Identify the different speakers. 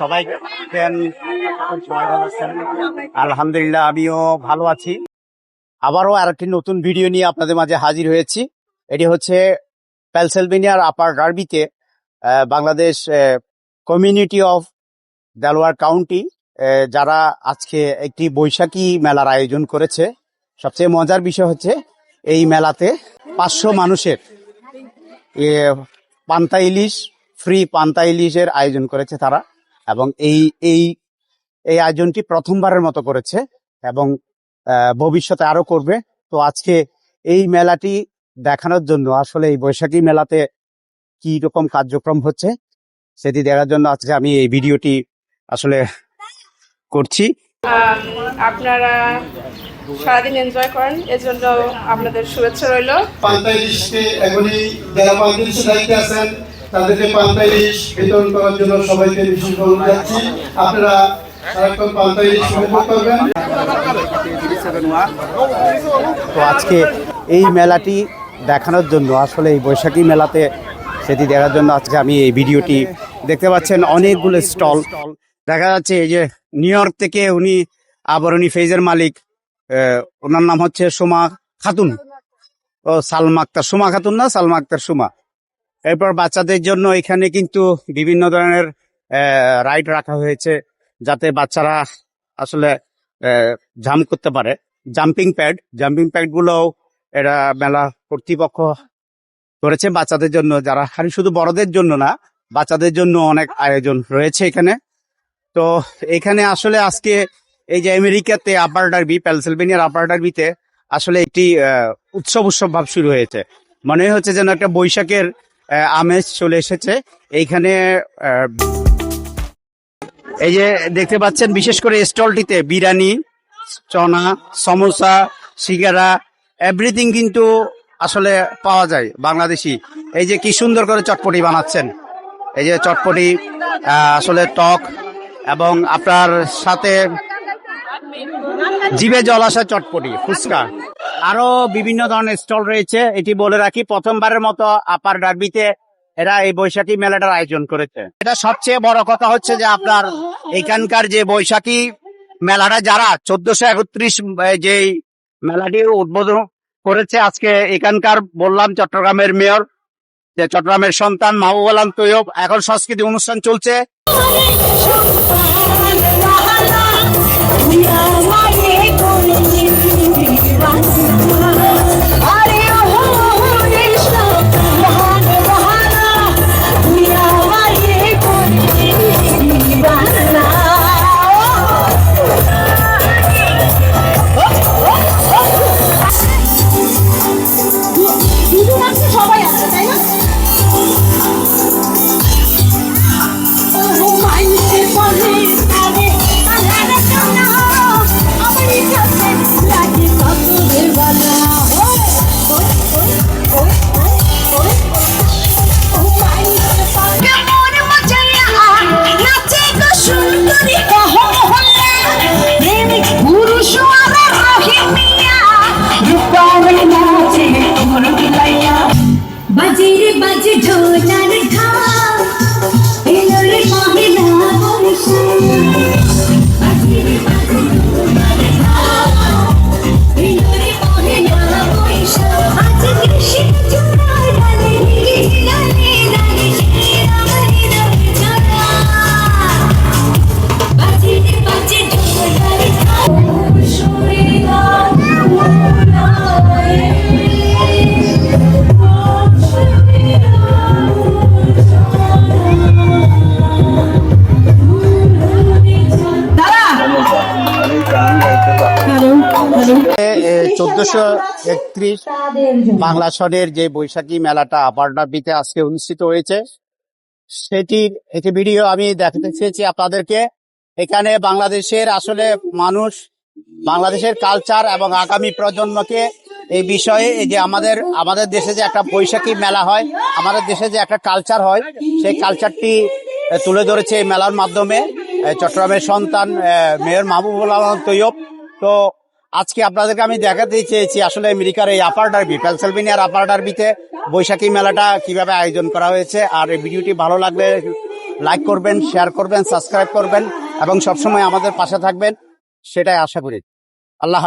Speaker 1: সবাই? আলহামদুলিল্লাহ, আমিও ভালো আছি। আবারও আর একটি নতুন ভিডিও নিয়ে আপনাদের মাঝে হাজির হয়েছি। এটি হচ্ছে পেলসেলভেনিয়ার upper ডার্বিতে Bangladesh community of Delaware county যারা আজকে একটি বৈশাখী মেলার আয়োজন করেছে। সবচেয়ে মজার বিষয় হচ্ছে এই মেলাতে পাঁচশো মানুষের পান্তা ইলিশ ফ্রি পান্তা ইলিশের আয়োজন করেছে তারা এবং এই এই এই আয়োজনটি প্রথমবারের মতো করেছে এবং ভবিষ্যতে আরও করবে। তো আজকে এই মেলাটি দেখানোর জন্য আসলে এই বৈশাখী মেলাতে কি রকম কার্যক্রম হচ্ছে সেটি দেখার জন্য আজকে আমি এই ভিডিওটি আসলে করছি।
Speaker 2: আপনারা সারাদিন এনজয় করেন এজন্য আপনাদের শুভেচ্ছা রইল।
Speaker 3: পান্তা ইলিশকে এখনই যারা পান্তা ইলিশের দায়িত্বে আছেন। তাদেরকে পান্তা ইলিশ বিতরণ করার জন্য সবাইকে বিশেষ অনুরোধ যাচ্ছি আপনারা সারাক্ষণ করবেন।
Speaker 1: তো আজকে এই মেলাটি দেখানোর জন্য, আসলে এই বৈশাখী মেলাতে সেটি দেখার জন্য আজকে আমি এই ভিডিওটি দেখতে পাচ্ছেন, অনেকগুলো স্টল। দেখা যাচ্ছে এই যে নিউ ইয়র্ক থেকে উনি আবরণী ফেজের মালিক ওনার নাম হচ্ছে সুমা খাতুন। ও, সালমা আক্তার, সুমা খাতুন না, সালমা আক্তার সুমা। এরপর বাচ্চাদের জন্য এখানে কিন্তু বিভিন্ন ধরনের রাইড রাখা হয়েছে যাতে বাচ্চারা আসলে জাম্প করতে পারে। জাম্পিং প্যাড জাম্পিং প্যাড গুলোও এরা মেলা কর্তৃপক্ষ করেছে বাচ্চাদের জন্য। যারা খালি শুধু বড়দের জন্য না, বাচ্চাদের জন্য অনেক আয়োজন রয়েছে এখানে। তো এখানে আসলে আজকে এই যে আমেরিকাতে আপার ডার্বি পেলসেলভেনিয়ার আপার ডার্বিতে আসলে একটি উৎসব উৎসব ভাব শুরু হয়েছে। মনে হচ্ছে যেন একটা বৈশাখের আমেজ চলে এসেছে। এইখানে এই যে দেখতে পাচ্ছেন, বিশেষ করে স্টলটিতে বিরিয়ানি, চনা, সমোসা, সিঙ্গারা এভরিথিং কিন্তু আসলে পাওয়া যায় বাংলাদেশি। এই যে কি সুন্দর করে চটপটি বানাচ্ছেন। এই যে চটপটি আসলে টক এবং আপনার সাথে জিভে জল আসা চটপটি, ফুচকা। আরও বিভিন্ন ধরনের স্টল রয়েছে এটি বলে রাখি প্রথমবারের মতো আপার ডার্বিতে এরা এই বৈশাখী মেলাটার আয়োজন করেছে এটা সবচেয়ে বড় কথা হচ্ছে যে আপনার এখানকার যে বৈশাখী মেলাটা যারা চোদ্দশো একত্রিশ যে মেলাটি উদ্বোধন করেছে আজকে এখানকার বললাম চট্টগ্রামের মেয়র যে চট্টগ্রামের সন্তান মাহবুব আলম তৈয়ব এখন সংস্কৃতি অনুষ্ঠান চলছে
Speaker 4: সবাই
Speaker 1: চোদ্দশো একত্রিশ বাংলা সনের যে বৈশাখী মেলাটা আপারডাবিতে আজকে অনুষ্ঠিত হয়েছে সেটির একটি ভিডিও আমি দেখাতে চেয়েছি আপনাদেরকে। এখানে বাংলাদেশের আসলে মানুষ বাংলাদেশের কালচার এবং আগামী প্রজন্মকে এই বিষয়ে এই যে আমাদের আমাদের দেশে যে একটা বৈশাখী মেলা হয় আমাদের দেশে যে একটা কালচার হয় সেই কালচারটি তুলে ধরেছে এই মেলার মাধ্যমে চট্টগ্রামের সন্তান মেয়র মাহবুবুল আলম তৈয়ব। তো আজকে আপনাদেরকে আমি দেখাতে চেয়েছি আসলে আমেরিকার এই আপার ডার্বি পেলসেলভেনিয়ার আপার ডার্বিতে বৈশাখী মেলাটা কীভাবে আয়োজন করা হয়েছে। আর এই ভিডিওটি ভালো লাগলে লাইক করবেন শেয়ার করবেন সাবস্ক্রাইব করবেন এবং সবসময় আমাদের পাশে থাকবেন, সেটাই আশা করি। আল্লাহ হাফেজ।